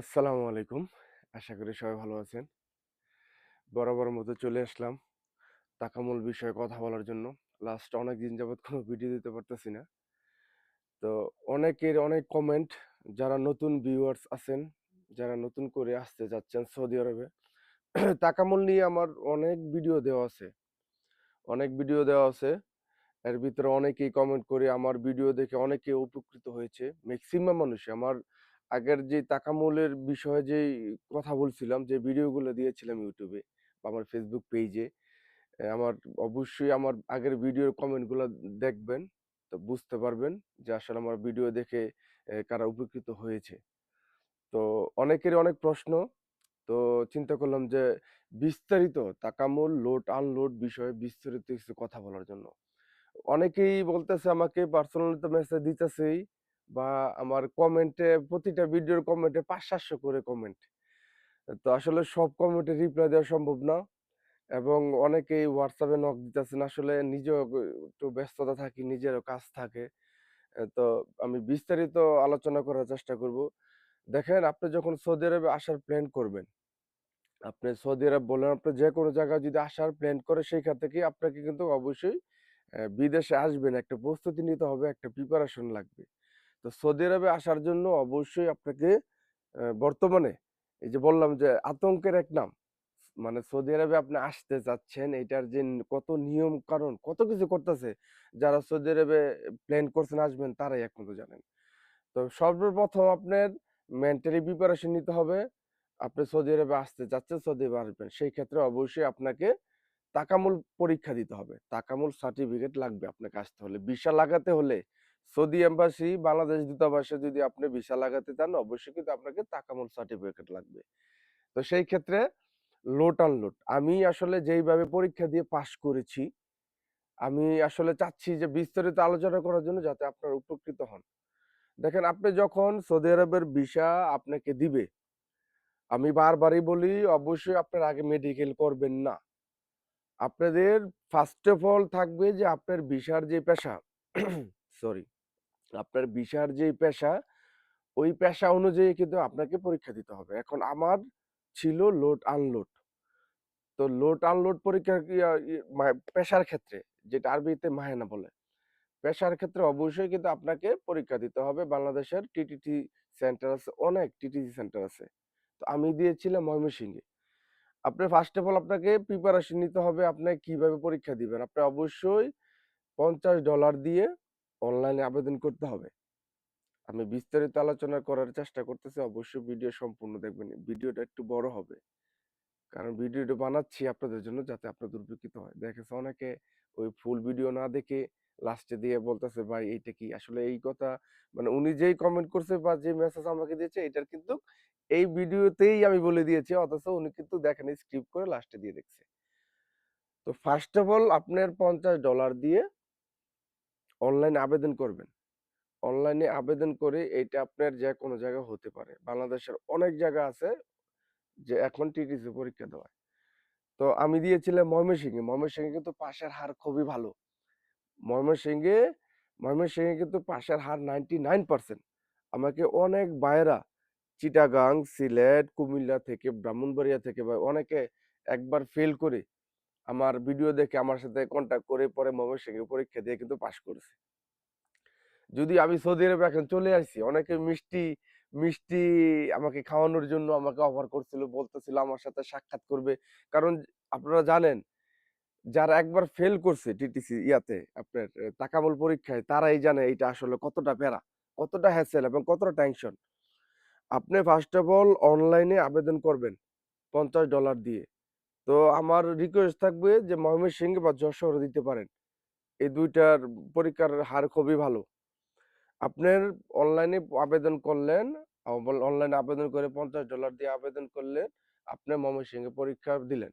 আসসালামু আলাইকুম। আশা করি সবাই ভালো আছেন। বরাবর মতো চলে আসলাম তাকামূল বিষয়ে কথা বলার জন্য। লাস্ট অনেক দিন যাবৎ কোনো ভিডিও দিতে পারতেছি না। তো অনেকের অনেক কমেন্ট যারা নতুন ভিউয়ার্স আছেন, যারা নতুন করে আসতে যাচ্ছেন সৌদি আরবে। তাকামূল নিয়ে আমার অনেক ভিডিও দেওয়া আছে। অনেক ভিডিও দেওয়া আছে। এর ভিতরে অনেকেই কমেন্ট করে আমার ভিডিও দেখে অনেকে উপকৃত হয়েছে। ম্যাক্সিমাম মানুষই আমার আগের যে তাকামূলের বিষয়ে যেই কথা বলছিলাম, যে ভিডিওগুলো দিয়েছিলাম ইউটিউবে বা আমার ফেসবুক পেজে আমার অবশ্যই আমার আগের ভিডিওর কমেন্টগুলা দেখবেন। তো বুঝতে পারবেন যে আসলে আমার ভিডিও দেখে কারা উপকৃত হয়েছে। তো অনেকেরই অনেক প্রশ্ন। তো চিন্তা করলাম যে বিস্তারিত তাকামূল লোড আনলোড বিষয়ে বিস্তারিত কিছু কথা বলার জন্য। অনেকেই বলতেছে আমাকে পার্সোনালি তো মেসেজ দিতেছেই বা আমার কমেন্টে প্রতিটা ভিডিওর কমেন্টে ৫-৭০০ করে কমেন্ট। তো আসলে সব কমেন্টে রিপ্লাই দেওয়া সম্ভব না এবং অনেকেই হোয়াটসঅ্যাপে নক দিতেছেন। আসলে নিজেও একটু ব্যস্ততা থাকি, নিজেরও কাজ থাকে। তো আমি বিস্তারিত আলোচনা করার চেষ্টা করব। দেখেন আপনি যখন সৌদি আরবে আসার প্ল্যান করবেন, আপনি সৌদি আরব বলেন আপনি যে কোনো জায়গায় যদি আসার প্ল্যান করে সেইখান থেকেই আপনাকে কিন্তু অবশ্যই বিদেশে আসবেন, একটা প্রস্তুতি নিতে হবে, একটা প্রিপারেশন লাগবে। তো সৌদি আরবে আসার জন্য অবশ্যই আপনাকে বর্তমানে এই যে বললাম যে আতঙ্কের এক নাম। মানে সৌদি আরবে আপনি আসতে চাচ্ছেন এটার যে কত নিয়ম কানুন, কত কিছু করতেছে। যারা সৌদি আরবে প্ল্যান করছেন আসবেন তারাই একমাত্র জানেন। তো সর্বপ্রথম আপনার মেন্টালি প্রিপারেশন নিতে হবে। আপনি সৌদি আরবে আসতে চাচ্ছেন, সৌদি আরবে আসবেন। সেই ক্ষেত্রে অবশ্যই আপনাকে তাকামুল পরীক্ষা দিতে হবে। তাকামুল সার্টিফিকেট লাগবে আপনাকে আসতে হলে। ভিসা লাগাতে হলে সৌদি এম্বাসি, বাংলাদেশ দূতাবাসে যদি আপনি ভিসা লাগাতে চান অবশ্যই কিন্তু আপনাকে তাকামুল সার্টিফিকেট লাগবে। তো সেই ক্ষেত্রে লোট লোড আনলোড আমি আসলে যেইভাবে পরীক্ষা দিয়ে পাশ করেছি, আমি আসলে চাচ্ছি যে বিস্তারিত আলোচনা করার জন্য যাতে আপনারা উপকৃত হন। দেখেন আপনি যখন সৌদি আরবের ভিসা আপনাকে দিবে, আমি বারবারই বলি অবশ্যই আপনার আগে মেডিকেল করবেন না। আপনাদের ফার্স্ট অফ অল থাকবে যে আপনার ভিসার যে পেশা সরি আপনার ভিসার যেই পেশা, ওই পেশা অনুযায়ী কিন্তু আপনাকে পরীক্ষা দিতে হবে। এখন আমার ছিল লোড আনলোড। তো লোড আনলোড পরীক্ষা পেশার ক্ষেত্রে যেটা আরবিতে মাহেনা বলে। পেশার ক্ষেত্রে অবশ্যই কিন্তু আপনাকে পরীক্ষা দিতে হবে। বাংলাদেশের টিটিটি সেন্টার আছে, অনেক টিটিসি সেন্টার আছে। তো আমি দিয়েছিলাম ময়মনসিংহে। আপনি ফার্স্ট অফ অল আপনাকে প্রিপারেশন নিতে হবে আপনি কীভাবে পরীক্ষা দিবেন। আপনি অবশ্যই $৫০ দিয়ে অনলাইনে আবেদন করতে হবে। আমি বিস্তারিত আলোচনা করার চেষ্টা করতেছি। অবশ্যই ভিডিও সম্পূর্ণ দেখবেন। ভিডিওটা একটু বড় হবে। কারণ ভিডিওটা বানাচ্ছি আপনাদের জন্য যাতে আপনাদের উপকৃত হয়। দেখা গেছে অনেকে ওই ফুল ভিডিও না দেখে লাস্টে দিয়ে বলতেছে, "ভাই এইটা কি?" আসলে এই কথা মানে উনি যেই কমেন্ট করছে বা যে মেসেজ আমাকে দিয়েছে এটার কিন্তু এই ভিডিওতেই আমি বলে দিয়েছি। অথচ উনি কিন্তু দেখেনি স্কিপ করে লাস্টে দিয়ে দেখছে। তো ফার্স্ট অফ অল আপনার $৫০ দিয়ে অনলাইনে আবেদন করবেন। অনলাইনে আবেদন করে এইটা আপনার যেকোনো জায়গায় হতে পারে। বাংলাদেশের অনেক জায়গা আছে যে এখন টিটিসি পরীক্ষা দেওয়ায়। তো আমি দিয়েছিলাম ময়মনসিংহে। ময়মনসিংহে কিন্তু পাশের হার খুবই ভালো। ময়মনসিংহে ময়মনসিংহে কিন্তু পাশের হার 99% আমাকে অনেক ভাইয়েরা চিটাগাং, সিলেট, কুমিল্লা থেকে, ব্রাহ্মণবাড়িয়া থেকে বা অনেকে একবার ফেল করে আমার ভিডিও দেখে আমার সাথে কনট্যাক্ট করে পরে ময়মনসিংহে পরীক্ষা দিয়ে কিন্তু পাশ করেছে। যদি আমি সৌদি আরবে এখন চলে আসি অনেকে মিষ্টি, মিষ্টি আমাকে খাওয়ানোর জন্য আমাকে অফার করছিল, বলতেছিল আমার সাথে সাক্ষাৎ করবে। কারণ আপনারা জানেন যারা একবার ফেল করছে টিটিসি ইয়াতে আপনার তাকামুল পরীক্ষায় তারাই জানে এটা আসলে কতটা প্যারা, কতটা হ্যাসেল এবং কতটা টেনশন। আপনি ফার্স্ট অফ অল অনলাইনে আবেদন করবেন $৫০ দিয়ে। তো আমার রিকোয়েস্ট থাকবে যে ময়মনসিংহে বা যশোরে দিতে পারেন। এই দুইটার পরীক্ষার হার খুবই ভালো। আপনার অনলাইনে আবেদন করলেন, অনলাইনে আবেদন করে $৫০ দিয়ে আবেদন করলেন, আপনি ময়মনসিংহে পরীক্ষা দিলেন।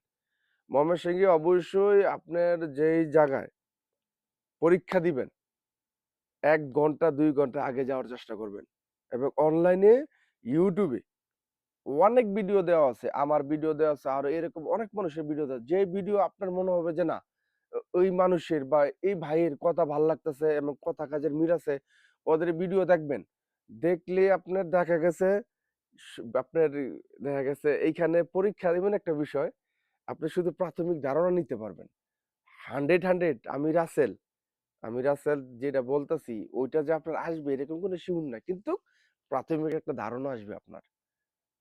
ময়মনসিংহে অবশ্যই আপনার যেই জায়গায় পরীক্ষা দিবেন এক ঘণ্টা দুই ঘণ্টা আগে যাওয়ার চেষ্টা করবেন এবং অনলাইনে এ অনেক ভিডিও দেওয়া আছে। আমার ভিডিও দেওয়া আছে, আরও এরকম অনেক মানুষের ভিডিও দেওয়া যে ভিডিও আপনার মনে হবে যে না, ওই মানুষের বা এই ভাইয়ের কথা ভালো লাগতেছে এবং কথা কাজের মিল আছে, ওদের ভিডিও দেখবেন। দেখলে আপনার দেখা গেছে আপনার দেখা গেছে এইখানে পরীক্ষা দেবেন একটা বিষয়, আপনি শুধু প্রাথমিক ধারণা নিতে পারবেন। 100, 100 আমি রাসেল, আমি রাসেল যেটা বলতেছি ওইটা যে আপনার আসবে এরকম কোনো শিওর না। কিন্তু প্রাথমিক একটা ধারণা আসবে আপনার।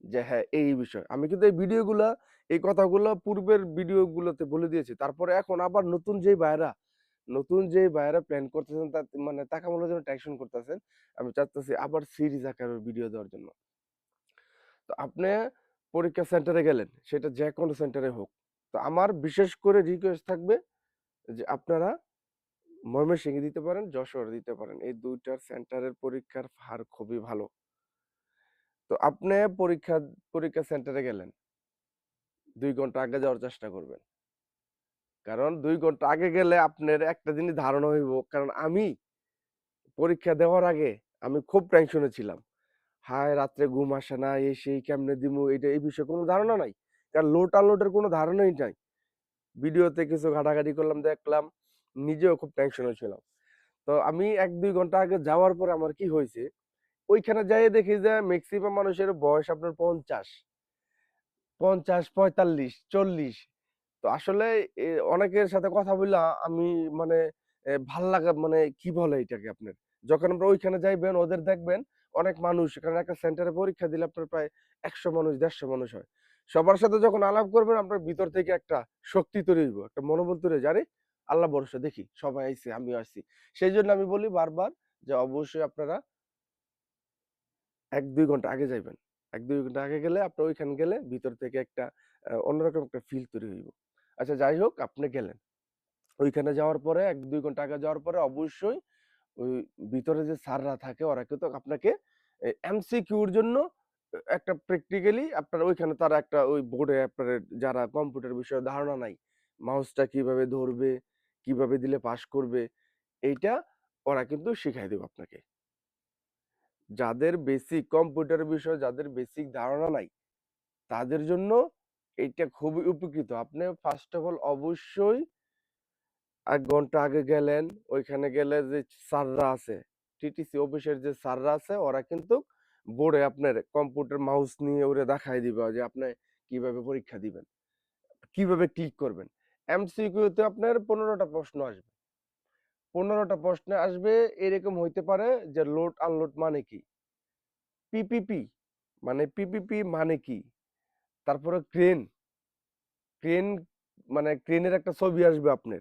যে হ্যাঁ, এই, বিষয়। আমি কিন্তু এই ভিডিওগুলা, এই কথাগুলো পূর্বের ভিডিওগুলোতে বলে দিয়েছি। তারপরে এখন আবার নতুন যেই ভাইয়েরা, নতুন যেই ভাইয়েরা প্ল্যান করতেছেন তা মানে টাকা মূল্যের জন্য টেনশন করতেছেন, আমি চাচ্তেছি আবার সিরিজ আকারে ভিডিও দেওয়ার জন্য। তো আপনি পরীক্ষা সেন্টারে গেলেন, সেটা যেকোনো সেন্টারে হোক। তো আমার বিশেষ করে রিকোয়েস্ট থাকবে যে আপনারা ময়মনসিংহে দিতে পারেন, যশোর দিতে পারেন। এই ২ টার সেন্টারের পরীক্ষার হার খুবই ভালো। তো আপনি পরীক্ষা পরীক্ষা সেন্টারে গেলেন। দুই ঘণ্টা আগে যাওয়ার চেষ্টা করবেন। কারণ দুই ঘণ্টা আগে গেলে আপনার একটা জিনিস ধারণা হইব। কারণ আমি পরীক্ষা দেওয়ার আগে আমি খুব টেনশনে ছিলাম। হায়! রাত্রে ঘুম আসে না, এই সেই কেমনে দিমু এটা এই বিষয়ে কোনো ধারণা নাই। কারণ লোড আনলোডের কোনো ধারণাই নাই। ভিডিওতে কিছু ঘাটাঘাটি করলাম, দেখলাম। নিজেও খুব টেনশনে ছিলাম। তো আমি ১-২ ঘণ্টা আগে যাওয়ার পরে আমার কি হইছে, ওইখানে যাইয়া দেখি যে ম্যাক্সিমাম মানুষের বয়স আপনার ৫০ ৫০, ৪৫, ৪০ তো আসলে অনেকের সাথে কথা বইলা আমি মানে ভালো লাগা মানে কি বলে এটাকে আপনার? যখন আমরা ওইখানে যাইবেন ওদের দেখবেন অনেক মানুষ কারণ একটা সেন্টারে পরীক্ষা দিলে আপনার প্রায় ১০০ মানুষ ১৫০ মানুষ হয়। সবার সাথে যখন আলাপ করবেন আপনার ভিতর থেকে একটা শক্তি তৈরি হইব। একটা মনোবল তৈরি "আরে! আল্লাহ ভরোসা দেখি সবাই আইছে, আমিও আসছি।" সেইজন্য আমি বলি বারবার যে অবশ্যই আপনারা ১-২ ঘণ্টা আগে যাইবেন। ১-২ ঘণ্টা আগে গেলে আপনার ওইখানে গেলে ভিতর থেকে একটা অন্যরকম একটা ফিল তৈরি হইব। আচ্ছা যাই হোক আপনি গেলেন। ওইখানে যাওয়ার পরে ১-২ ঘণ্টা আগে যাওয়ার পরে অবশ্যই ওই ভিতরে যে স্যাররা থাকে ওরা কিন্তু আপনাকে এমসিকিউর জন্য একটা প্র্যাকটিক্যালি আপনার ওইখানে তারা একটা ওই বোর্ডে আপনার যারা কম্পিউটার বিষয়ে ধারণা নাই, মাউসটা কীভাবে ধরবে, কীভাবে দিলে পাস করবে, এইটা ওরা কিন্তু শিখাই দিবে আপনাকে। যাদের বেসিক কম্পিউটার বিষয়ে যাদের বেসিক ধারণা নাই, তাদের জন্য এটা খুবই উপকৃত। আপনি ফার্স্ট অফ অল অবশ্যই এক ঘণ্টা আগে গেলেন, ওইখানে গেলে যে স্যাররা আছে, টিটিসি অফিসের যে স্যাররা আছে ওরা কিন্তু বোর্ডে আপনার কম্পিউটার মাউস নিয়ে ওরে দেখায় দিবে যে আপনি কীভাবে পরীক্ষা দিবেন, কীভাবে ক্লিক করবেন। এমসিকিউতে আপনার পনেরোটা প্রশ্ন আসবে। ১৫ টা প্রশ্নে আসবে এরকম হইতে পারে যে লোড আনলোড মানে কি? পিপিপি মানে পিপিপি মানে কি? তারপরে ক্রেন, ক্রেন মানে ক্রেনের একটা ছবি আসবে আপনার।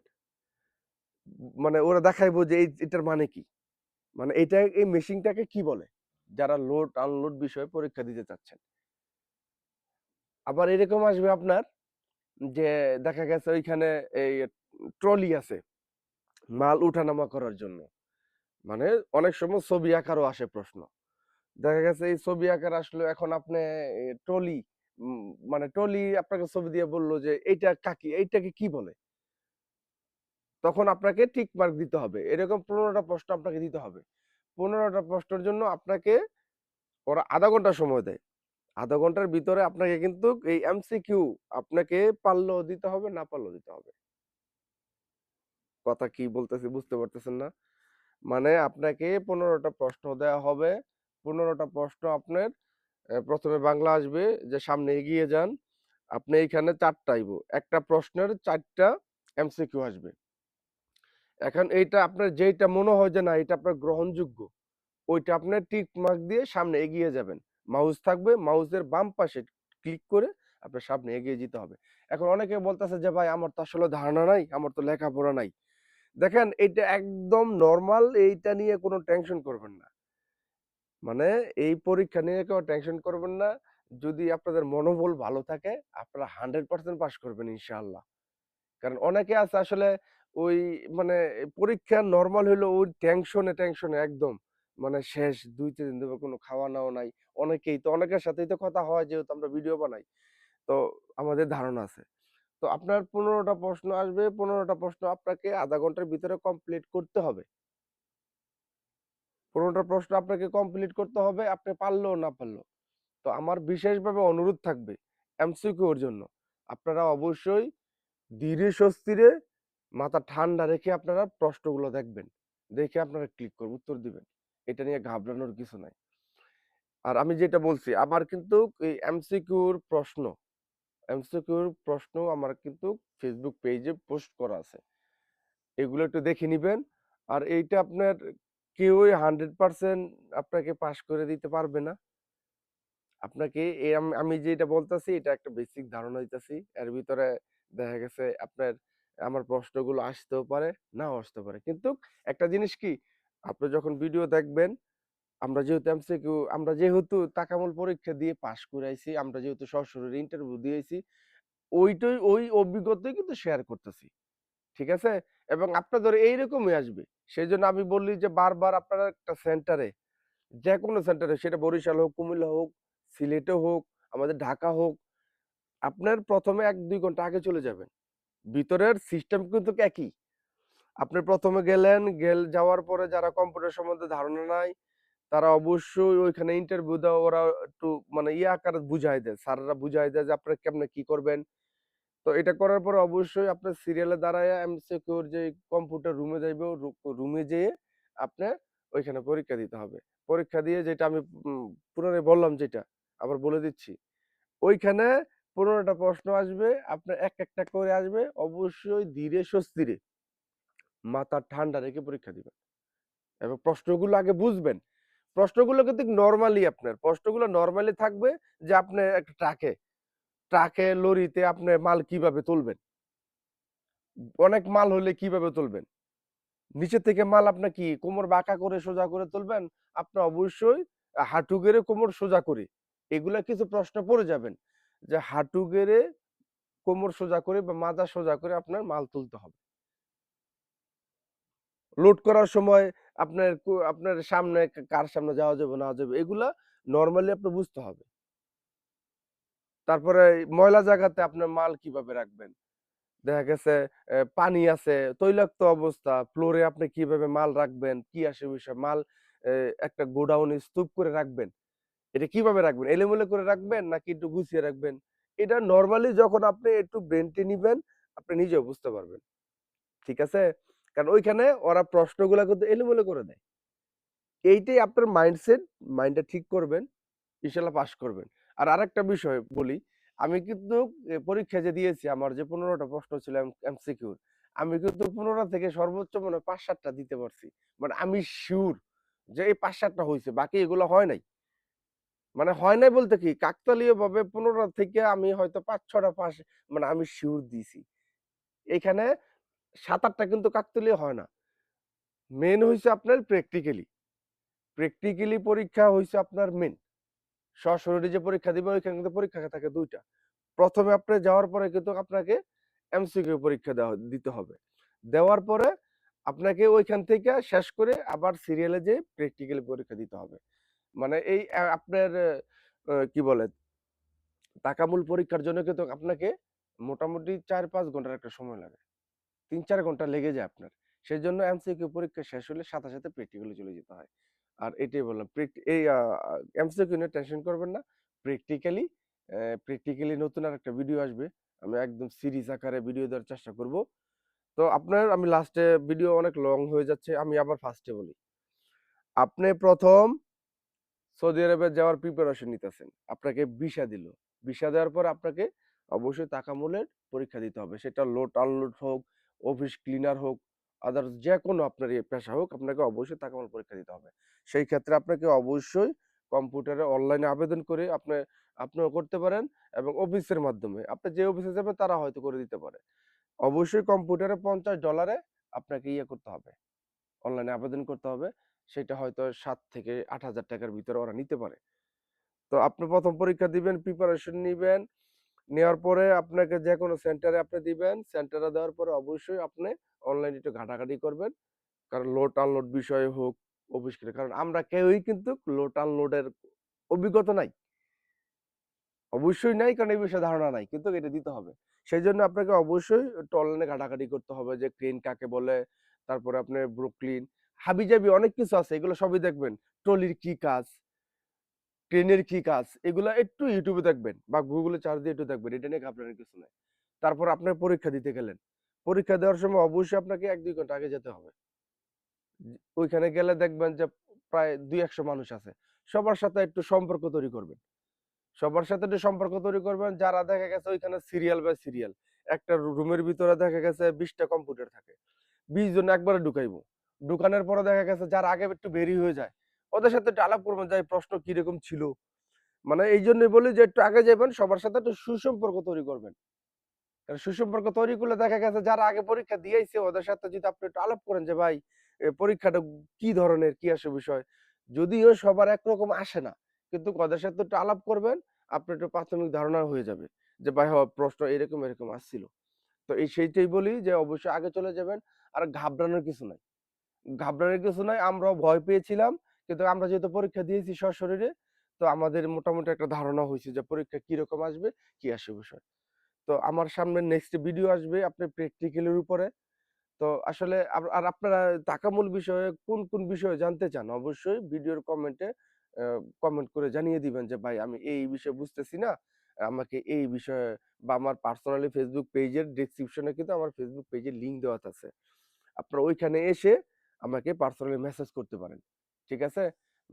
মানে ওরা দেখাইবো যে এটার মানে কি? মানে এটা এই মেশিনটাকে কি বলে? যারা লোড আনলোড বিষয়ে পরীক্ষা দিতে চাচ্ছেন। আবার এরকম আসবে আপনার যে দেখা গেছে ওইখানে এই ট্রলি আছে। মাল উঠানামা করার জন্য। মানে অনেক সময় ছবি আকারও আসে প্রশ্ন। দেখা গেছে এই ছবি আকার আসলো এখন আপনি উম মানে ট্রলি আপনাকে ছবি দিয়ে বলল যে এইটা কাকি এইটাকে কি বলে? তখন আপনাকে টিক মার্ক দিতে হবে। এরকম পনেরোটা প্রশ্ন আপনাকে দিতে হবে। পনেরোটা প্রশ্নের জন্য আপনাকে ওরা আধা ঘণ্টা সময় দেয়। আধা ঘণ্টার ভিতরে আপনাকে কিন্তু এই এমসিকিউ আপনাকে পারলেও দিতে হবে, না পারলেও দিতে হবে। কথা কি বলতেছি বুঝতে পারতেছেন না? মানে আপনাকে পনেরোটা প্রশ্ন দেয়া হবে। পনেরোটা প্রশ্ন আপনার প্রথমে বাংলা আসবে যে সামনে এগিয়ে যান। আপনি এইখানে ৪ টা আইব। একটা প্রশ্নের ৪ টা এমসিকিউ আসবে। এখন এইটা আপনার যেইটা মনে হয় যে না এটা আপনার গ্রহণযোগ্য, ওইটা আপনার টিক মার্ক দিয়ে সামনে এগিয়ে যাবেন। মাউস থাকবে, মাউসের বাম পাশে ক্লিক করে আপনার সামনে এগিয়ে যেতে হবে। এখন অনেকে বলতেছে যে ভাই আমার তো আসলে ধারণা নাই, আমার তো লেখাপড়া নাই। দেখেন এটা একদম নর্মাল এইটা নিয়ে কোনো টেনশন করবেন না। মানে এই পরীক্ষা নিয়ে কেউ টেনশন করবেন না। যদি আপনাদের মনোবল ভালো থাকে আপনারা 100% পাস করবেন ইনশাআল্লাহ। কারণ অনেকে আছে আসলে ওই মানে পরীক্ষা নর্মাল হইলেও ওই টেনশনে, টেনশনে একদম মানে শেষ ২-৩ দিন ধরে কোনো খাওয়া-নাওয়া নাই। অনেকেই তো অনেকের সাথেই তো কথা হয় যেহেতু আমরা ভিডিও বানাই। তো আমাদের ধারণা আছে। তো আপনার ১৫ টা প্রশ্ন আসবে, ১৫ টা প্রশ্ন আপনাকে আধা ঘণ্টার ভিতরে কমপ্লিট করতে হবে। ১৫ টা প্রশ্ন আপনাকে কমপ্লিট করতে হবে, আপনি পারলেও না পারলেও। তো আমার বিশেষভাবে অনুরোধ থাকবে এমসিকিউ এর জন্য। আপনারা অবশ্যই ধীরে স্বস্তিরে মাথা ঠান্ডা রেখে আপনারা প্রশ্নগুলো দেখবেন। দেখে আপনারা ক্লিক করবেন, উত্তর দিবেন। এটা নিয়ে ঘাবড়ানোর কিছু নাই। আর আমি যেটা বলছি আমার কিন্তু এই এমসিকিউর প্রশ্ন এমসিকিউর প্রশ্ন আমার কিন্তু ফেসবুক পেজে পোস্ট করা আছে। এগুলো একটু দেখে নেবেন। আর এইটা আপনার কেউই হান্ড্রেড পার্সেন্ট আপনাকে পাশ করে দিতে পারবে না। আপনাকে আমি যেটা বলতেছি, এটা একটা বেসিক ধারণা দিতেছি। এর ভিতরে দেখা গেছে আপনার, আমার প্রশ্নগুলো আসতেও পারে, নাও আসতে পারে। কিন্তু একটা জিনিস কি, আপনি যখন ভিডিও দেখবেন আমরা যেহেতু এমসিকিউ আমরা যেহেতু তাকামল পরীক্ষা দিয়ে পাশ করে আইছি আমরা যেহেতু সরাসরি ইন্টারভিউ দিয়েছি, ওইটাই, ওই অভিজ্ঞতাই কিন্তু শেয়ার করতেছি। ঠিক আছে? এবং আপনাদের এইরকমই আসবে। সেই জন্য আমি বললি যে বারবার আপনারা একটা সেন্টারে যে কোনো সেন্টারে সেটা বরিশাল হোক, কুমিল্লা হোক, সিলেটে হোক, আমাদের ঢাকা হোক, আপনার প্রথমে এক, দুই ঘণ্টা আগে চলে যাবেন। ভিতরের সিস্টেম কিন্তু একই। আপনি প্রথমে গেলেন, গেল, যাওয়ার পরে যারা কম্পিউটার সম্বন্ধে ধারণা নাই তারা অবশ্যই ওইখানে ইন্টারভিউ দেওয়া, ওরা একটু মানে ইয়ে আকারে বুঝাই দেয়। স্যাররা বুঝাই দেয় যে আপনারা কেমনে কি করবেন। তো এটা করার পরে অবশ্যই আপনার সিরিয়ালে দাঁড়ায় এমসিকিউর যে কম্পিউটার রুমে যাইবে রুমে যেয়ে আপনি ওইখানে পরীক্ষা দিতে হবে। পরীক্ষা দিয়ে যেটা আমি পুনরায় বললাম যেটা, আবার বলে দিচ্ছি। ওইখানে পনেরোটা প্রশ্ন আসবে, আপনার এক একটা করে আসবে, অবশ্যই ধীরে স্বস্তিরে মাথা ঠান্ডা রেখে পরীক্ষা দিবেন। এবং প্রশ্নগুলো আগে বুঝবেন। প্রশ্নগুলো কিন্তু নর্মালি আপনার। প্রশ্নগুলো নর্মালি থাকবে যে আপনি একটা ট্রাকে ট্রাকে লরিতে আপনি মাল কীভাবে তুলবেন? অনেক মাল হলে কীভাবে তুলবেন? নিচে থেকে মাল আপনার কি কোমর বাঁকা করে সোজা করে তুলবেন? আপনি অবশ্যই হাঁটু গেড়ে কোমর সোজা করে। এগুলা কিছু প্রশ্ন পড়ে যাবেন যে হাঁটু গেড়ে কোমর সোজা করে বা মাজা সোজা করে আপনার মাল তুলতে হবে। লোড করার সময় আপনার আপনার সামনে কার সামনে যাওয়া যাবে, না যাবে, এগুলা নর্মালি আপনি বুঝতে হবে। তারপরে ময়লা জায়গাতে আপনার মাল কীভাবে রাখবেন? দেখা গেছে পানি আছে, তৈলাক্ত অবস্থা ফ্লোরে আপনি কীভাবে মাল রাখবেন, কি আসে বিষয়, মাল একটা গোডাউনে স্তূপ করে রাখবেন। এটা কীভাবে রাখবেন? এলোমেলো করে রাখবেন, নাকি একটু গুছিয়ে রাখবেন? এটা নর্মালি যখন আপনি একটু ব্রেনটে নিবেন, আপনি নিজেও বুঝতে পারবেন। ঠিক আছে? কারণ ওইখানে ওরা প্রশ্নগুলো কিন্তু এলোমেলো করে দেয়। এইটাই আপনার মাইন্ডসেট, মাইন্ডটা ঠিক করবেন, ইনশাল্লাহ পাস করবেন। আর আরেকটা বিষয় বলি, আমি কিন্তু পরীক্ষা যে দিয়েছি, আমার যে পনেরোটা প্রশ্ন ছিল এমসিকিউর আমি কিন্তু পনেরো থেকে সর্বোচ্চ মনে পাঁচ সাতটা দিতে পারছি। মানে আমি শিওর যে এই পাঁচ সাতটা হয়েছে বাকি এগুলো হয় নাই। মানে হয় নাই বলতে কি কাকতালীয় ভাবে পনেরো থেকে আমি হয়তো পাঁচ ছটা পাশ মানে আমি শিওর দিছি। এখানে সাত আটটা কিন্তু কাকতালীয় হয় না। মেন হয়েছে আপনার প্র্যাকটিক্যালি প্র্যাকটিক্যালি পরীক্ষা হয়েছে আপনার মেন সশরীরে যে পরীক্ষা দিবে, ওইখানে কিন্তু পরীক্ষা থাকে দুইটা। প্রথমে আপনি যাওয়ার পরে কিন্তু আপনাকে এমসিকিউ পরীক্ষা দেওয়া, দিতে হবে। দেওয়ার পরে আপনাকে ওইখান থেকে শেষ করে আবার সিরিয়ালে যে প্র্যাকটিক্যালি পরীক্ষা দিতে হবে। মানে এই আপনার কি বলে? টাকামূল পরীক্ষার জন্য কিন্তু আপনাকে মোটামুটি চার পাঁচ ঘণ্টার একটা সময় লাগে। তিন চার ঘণ্টা লেগে যায় আপনার। সেই জন্য এমসিকিউ পরীক্ষা শেষ হলে সাথে সাথে প্র্যাকটিক্যালে চলে যেতে হয়। আর এটাই বললাম এই এমসিকিউ নিয়ে টেনশন করবেন না। প্র্যাকটিক্যালি প্র্যাকটিক্যালি নতুন আর একটা ভিডিও আসবে। আমি একদম সিরিজ আকারে ভিডিও দেওয়ার চেষ্টা করব। তো আপনার, আমি লাস্টে ভিডিও অনেক লং হয়ে যাচ্ছে, আমি আবার ফার্স্টে বলি। আপনি প্রথম সৌদি আরবে যাওয়ার প্রিপারেশন নিতেছেন। আপনাকে ভিসা দিল। ভিসা দেওয়ার পর আপনাকে অবশ্যই তাকামূলের পরীক্ষা দিতে হবে। সেটা লোড আনলোড হোক অফিস ক্লিনার হোক আদার্স যে কোনো আপনার ইয়ে পেশা হোক, আপনাকে অবশ্যই তাকামূল পরীক্ষা দিতে হবে। সেই ক্ষেত্রে আপনাকে অবশ্যই কম্পিউটারে অনলাইনে আবেদন করে আপনি, আপনিও করতে পারেন এবং অফিসের মাধ্যমে। আপনি যে অফিসে যাবেন তারা হয়তো করে দিতে পারে। অবশ্যই কম্পিউটারে পঞ্চাশ ডলারে আপনাকে ইয়ে করতে হবে। অনলাইনে আবেদন করতে হবে। সেটা হয়তো সাত থেকে আট হাজার টাকার ভিতরে ওরা নিতে পারে। তো আপনি প্রথম পরীক্ষা দিবেন প্রিপারেশন নিবেন নেওয়ার পরে আপনাকে যে কোনো সেন্টারে আপনি দিবেন। সেন্টারে দেওয়ার পরে অবশ্যই আপনি অনলাইনে একটু ঘাটাঘাটি করবেন। কারণ লোড আনলোড বিষয়ে হোক অফিস কারণ আমরা কেউই কিন্তু লোড আনলোডের অভিজ্ঞতা নাই। অবশ্যই নাই, কারণ এই বিষয়ে ধারণা নাই। কিন্তু এটা দিতে হবে। সেই জন্য আপনাকে অবশ্যই অনলাইনে ঘাটাঘাটি করতে হবে যে ক্রেন কাকে বলে, তারপরে আপনার ব্রুকলিন হাবিজাবি অনেক কিছু আছে, এগুলো সবই দেখবেন। ট্রলির কি কাজ ট্রেনের কি কাজ? এগুলো একটু ইউটিউবে দেখবেন বা গুগলে চার্জ দিয়ে একটু দেখবেন। এটা নিয়ে ঘাবড়ানোর কিছু নাই। তারপর আপনার পরীক্ষা দিতে গেলেন। পরীক্ষা দেওয়ার সময় অবশ্যই আপনাকে এক দুই ঘণ্টা আগে যেতে হবে। ওইখানে গেলে দেখবেন যে প্রায় দুই একশো মানুষ আছে। সবার সাথে একটু সম্পর্ক তৈরি করবেন। সবার সাথে একটু সম্পর্ক তৈরি করবেন। যারা দেখা গেছে ওইখানে সিরিয়াল বাই সিরিয়াল একটা রুমের ভিতরে দেখা গেছে বিশটা কম্পিউটার থাকে। বিশ জন একবারে ঢুকাইবো। ঢুকানোর পরে দেখা গেছে যারা আগে একটু বেরি হয়ে যায় ওদের সাথে একটু আলাপ করবেন যে প্রশ্ন কীরকম ছিল। মানে এই জন্যই বলি যে একটু আগে যাবেন সবার সাথে একটু সুসম্পর্ক তৈরি করবেন। কারণ সুসম্পর্ক তৈরি করলে দেখা গেছে যারা আগে পরীক্ষা দিয়েছে, ওদের সাথে যদি আপনি একটু আলাপ করেন যে, ভাই পরীক্ষাটা কি ধরনের, কি আসে বিষয়? যদিও সবার একরকম আসে না, কিন্তু ওদের সাথে একটু আলাপ করবেন, আপনার একটু প্রাথমিক ধারণা হয়ে যাবে যে, ভাই হ প্রশ্ন এরকম এরকম আসছিল। তো এই সেইটাই বলি যে, অবশ্যই আগে চলে যাবেন, আর ঘাবড়ানোর কিছু নাই। ঘাবড়ানোর কিছু নাই, আমরাও ভয় পেয়েছিলাম কিন্তু আমরা যেহেতু পরীক্ষা দিয়েছি সশরীরে, তো আমাদের মোটামুটি একটা ধারণা হয়েছে যে পরীক্ষা কীরকম আসবে, কি আসে বিষয়। তো আমার সামনে নেক্সট ভিডিও আসবে আপনার প্র্যাকটিক্যালের উপরে। তো আসলে আর আপনারা টাকামূল বিষয়ে কোন কোন বিষয়ে জানতে চান অবশ্যই ভিডিওর কমেন্টে কমেন্ট করে জানিয়ে দিবেন যে, ভাই, আমি এই বিষয়ে বুঝতেছি না। আমাকে এই বিষয়ে বা আমার পার্সোনালি ফেসবুক পেজের ডেসক্রিপশনে কিন্তু আমার ফেসবুক পেজের লিংক দেওয়া আছে। আপনারা ওইখানে এসে আমাকে পার্সোনালি মেসেজ করতে পারেন। ঠিক আছে?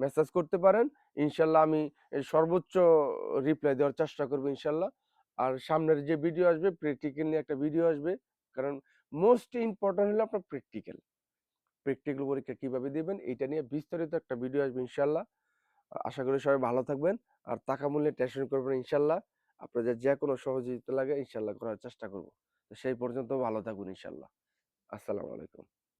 মেসেজ করতে পারেন। ইনশাল্লাহ আমি সর্বোচ্চ রিপ্লাই দেওয়ার চেষ্টা করব ইনশাল্লাহ। আর সামনের যে ভিডিও আসবে প্র্যাকটিক্যাল নিয়ে একটা ভিডিও আসবে। কারণ মোস্ট ইম্পর্টেন্ট হলো আপনার প্র্যাকটিক্যাল প্র্যাকটিক্যাল পরীক্ষা কীভাবে দিবেন এটা নিয়ে বিস্তারিত একটা ভিডিও আসবে ইনশাল্লাহ। আশা করি সবাই ভালো থাকবেন। আর টাকা মূল্যে টেনশন করবেন ইনশাল্লাহ। আপনাদের যে কোনো সহযোগিতা লাগে ইনশাল্লাহ করার চেষ্টা করব। তো সেই পর্যন্ত ভালো থাকুন ইনশাল্লাহ। আসসালামু আলাইকুম।